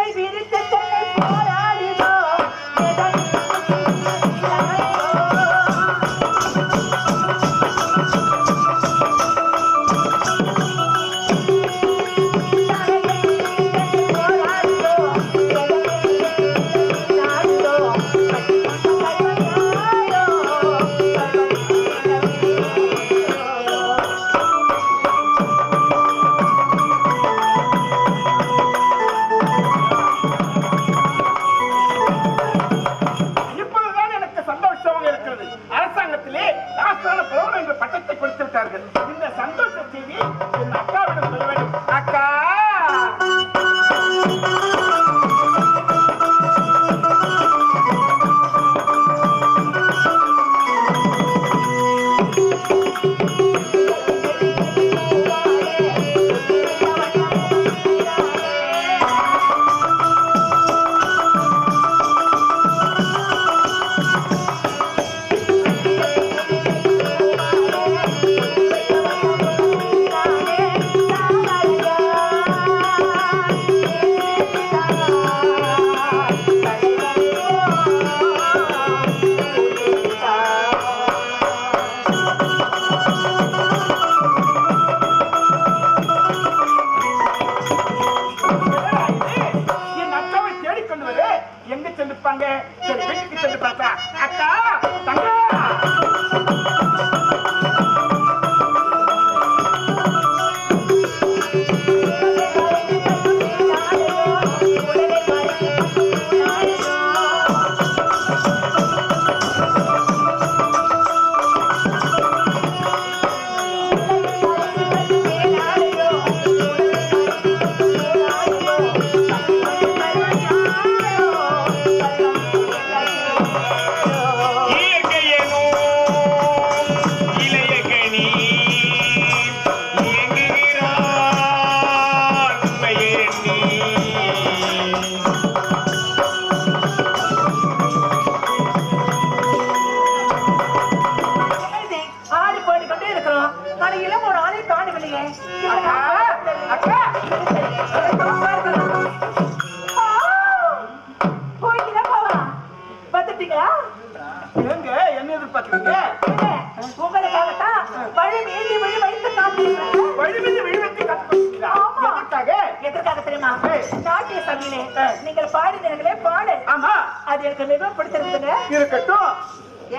I B J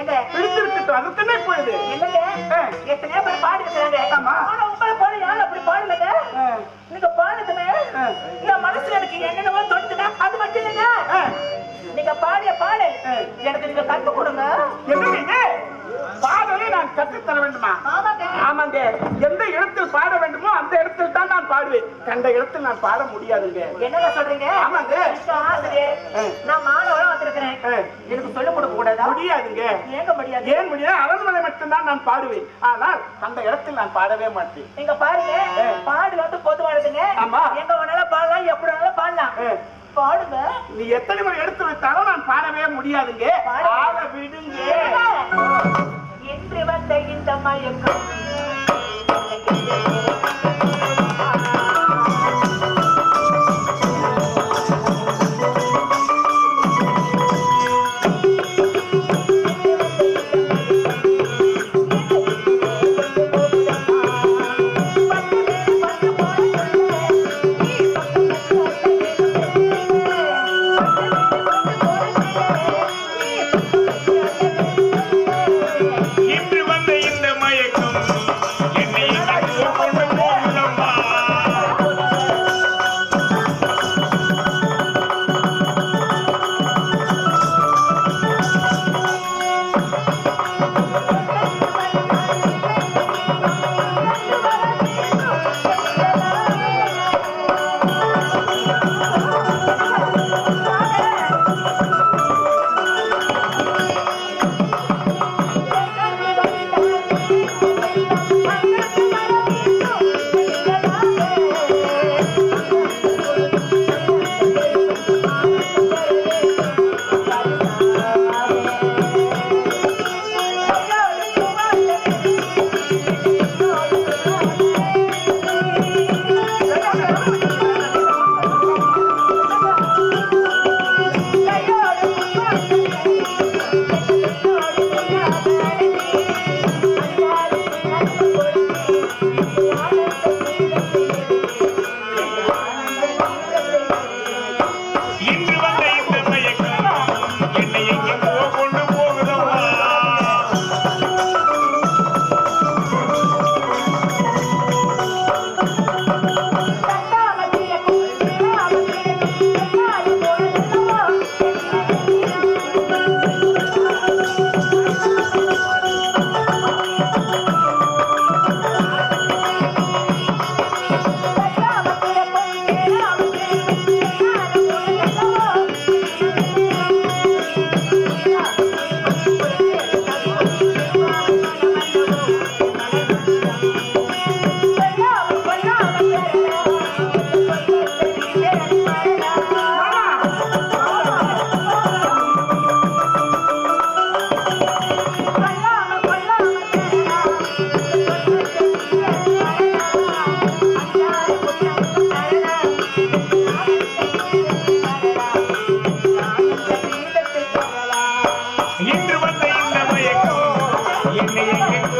போயிடுது இல்லைங்க ஏய். எத்தனையோ பேர் பாடி இருக்கிறாங்க ஆமா. ஆனா உங்களை போல யாரும் அப்படி பாடலைங்க. நீங்க பாடுதுமே. என் மனசுல எனக்கு என்னென்னவோ தோணுதுங்க அது மட்டும் இல்லைங்க. நீங்க பாடிய ஏய். எனக்கு நீங்க கத்து கொடுங்க என்னங்க? பாடலை நான் கற்றுத் தர வேண்டுமா ஆமாங்க ஆமாங்க எந்த இடத்தில் பாட வேண்டுமோ அந்த இடத்தில் தான் நான் பாடுவேன் கண்ட இடத்தில் நான் பாட முடியாதுங்க. என்னங்க சொல்றீங்க? ஆமாங்க. நான் மாணவரும் வந்திருக்கிறேன். எனக்கு சொல்லிக் கொடுக்க கூடாதா? முடியாதுங்க. ஏங்க முடியாது? ஏன் முடியாது? அரண்மனை மட்டும்தான் நான் பாடுவேன். ஆனால் அந்த இடத்தில் நான் பாடவே மாட்டேன். நீங்க பாருங்க. பாடு வந்து பொதுவானதுங்க ஆமா. எங்க வேணாலும் பாடலாம் எப்படி வேணாலும் பாடலாம். பாடுங்க. நீ எத்தனை முறை எடுத்து வைத்தாலும் நான் பாடவே முடியாதுங்க. பாடு. விடுங்க. என்று வந்த இந்த மயக்கம்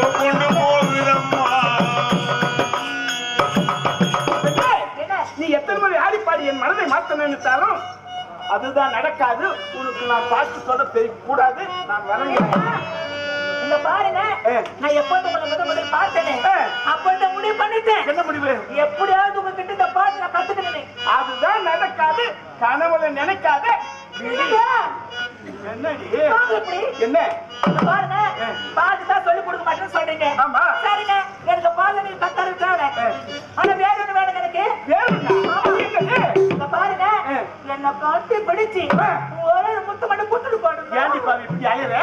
கொண்டு போகுதம்மா நீ எத்தனை முறை ஆடி என் மனதை மாற்ற நினைத்தாலும் அதுதான் நடக்காது. உனக்கு நான் பார்த்து சொல்ல தெரியக்கூடாது. நான் வணங்குறேன் இந்த பாருங்க. நான் எப்போது உங்களை முதல் முதல் பார்த்தேனே. அப்ப இந்த முடிவு பண்ணிட்டேன். என்ன முடிவு? எப்படியாவது உங்ககிட்ட இந்த பாட்டு நான் கத்துக்கிறேன் அதுதான் நடக்காது. கனவுல நினைக்காத. என்னடி? என்ன? பாருங்க. ஏ. பாட்டு தான் சொல்லி கொடுக்க மாட்டேன்னு சொல்றீங்க. ஆமா. சரிங்க. எனக்கு பால் நீங்க தேவை. ஏ. ஆனா வேற ஒண்ணு வேணும் எனக்கு. பாருங்க. என்ன கட்டி பிடிச்சு. ஒரே முத்து மட்டும் குத்துட்டு போடுங்க. ஏன்டி பாவி இப்படி?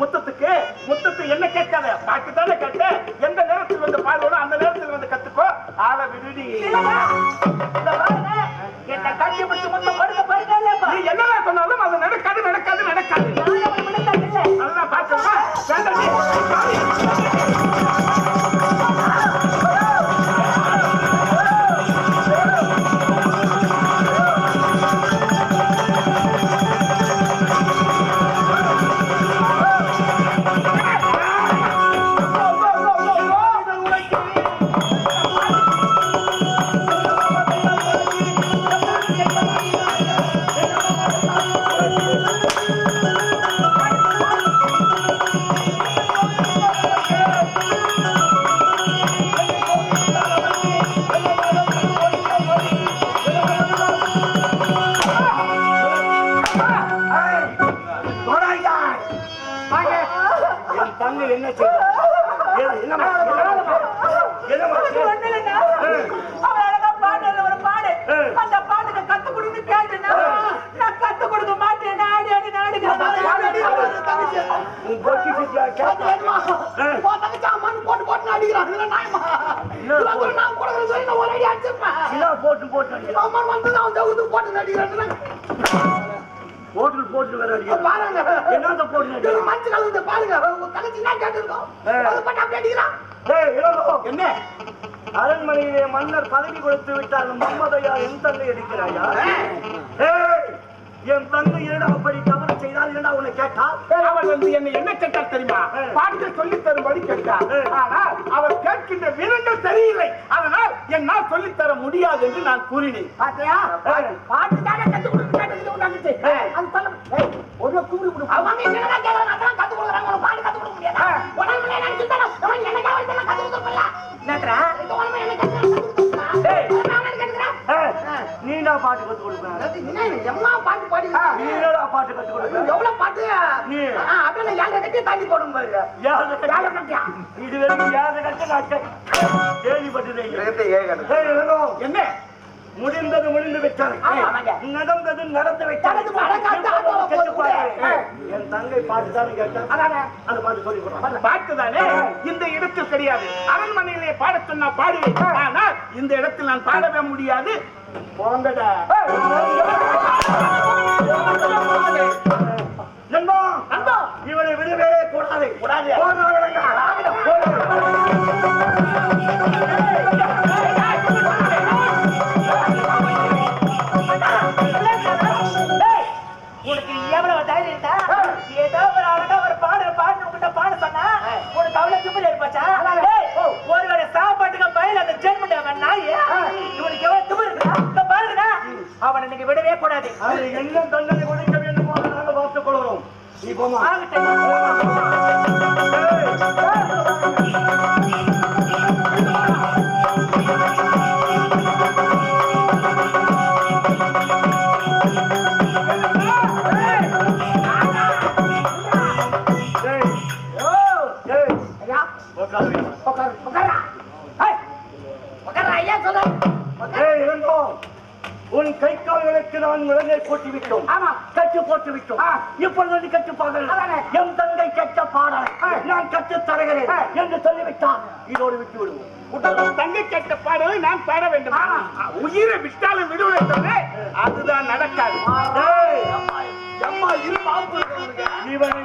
முத்தத்துக்கு முத்தத்து என்ன கேட்காத? பாட்டு தானே கேட்ட? எந்த நேரத்தில் வந்து பாடணும் அந்த நேரத்தில் வந்து கத்துக்கோ. ஆள விடுடி. என்ன கட்டி பிடிச்சு முத்தம் போட்டு போட்டு அடிக்கிறான் போட்டு போட்டு வேற என்னத்த போட்டு அடிக்கிறான் ஏய், என்ன? அரண்மனையிலே மன்னர் பதவி கொடுத்து விட்டால் மம்மதையா என் தங்கை அடிக்கிறாயா என் தங்கை ஏடா அப்படி தவறு செய்தால் என்ன உன்னை கேட்டா அவள் வந்து என்ன என்ன கேட்டார் தெரியுமா பாட்டு சொல்லி தரும்படி கேட்டார் ஆனால் அவர் கேட்கின்ற விதங்கள் தெரியவில்லை அதனால் என்னால் சொல்லி முடியாது என்று நான் கூறினேன் பாத்தியா? பாட்டு தானே கத்து. ஏய். அது சொல்ல ஒரு கூறி கொடு. நீடா பாட்டு கத்து கொடுப்பேன்? எம்மா பாட்டு பாடி? நீடா பாட்டு கத்து கொடுப்பேன். எவ்வளவு பாட்டு? நீ. நான் ஏழரை கட்டி தாண்டி போடும் பாருங்க யாரு ஏழரை கட்டியா? இது வரைக்கும் யாரு கட்ட நான் கேள்விப்பட்டதே என்ன? முடிந்தது முடிந்து விட்டாரு. நடந்தது நடந்து விட்டாரு. என் தங்கை பாட்டு தானே கேட்டேன். அது பாட்டு சொல்லி பாட்டு. தானே? இந்த இடத்தில் கிடையாது அரண்மனையிலே பாட சொன்னா பாடுவேன். ஆனால் இந்த இடத்தில் நான் பாடவே முடியாது. போங்கடா. நண்பா. நண்பா. இவனை விடவே கூடாது. கூடாது. தண்டனை கொடுக்க வேண்டுமோ நாங்கள் பார்த்துக் கொள்கிறோம் நீ போமா உட்காரு. உட்காரு, ஐயா சொல்லு. உன் கை கால்களுக்கு நான் விலங்கை போட்டு விட்டோம் ஆமா. கட்டு போட்டு விட்டோம் இப்பொழுது கட்டு பாடல். என் தங்கை கட்ட பாடல் நான் கட்டு தருகிறேன் என்று சொல்லிவிட்டான். இதோடு விட்டு விடுவோம். தங்கை கட்ட பாடலை நான் பாட வேண்டும். உயிரை விட்டாலும் விடுவேன் தவிர அதுதான் நடக்காது. அம்மா இரு இவனை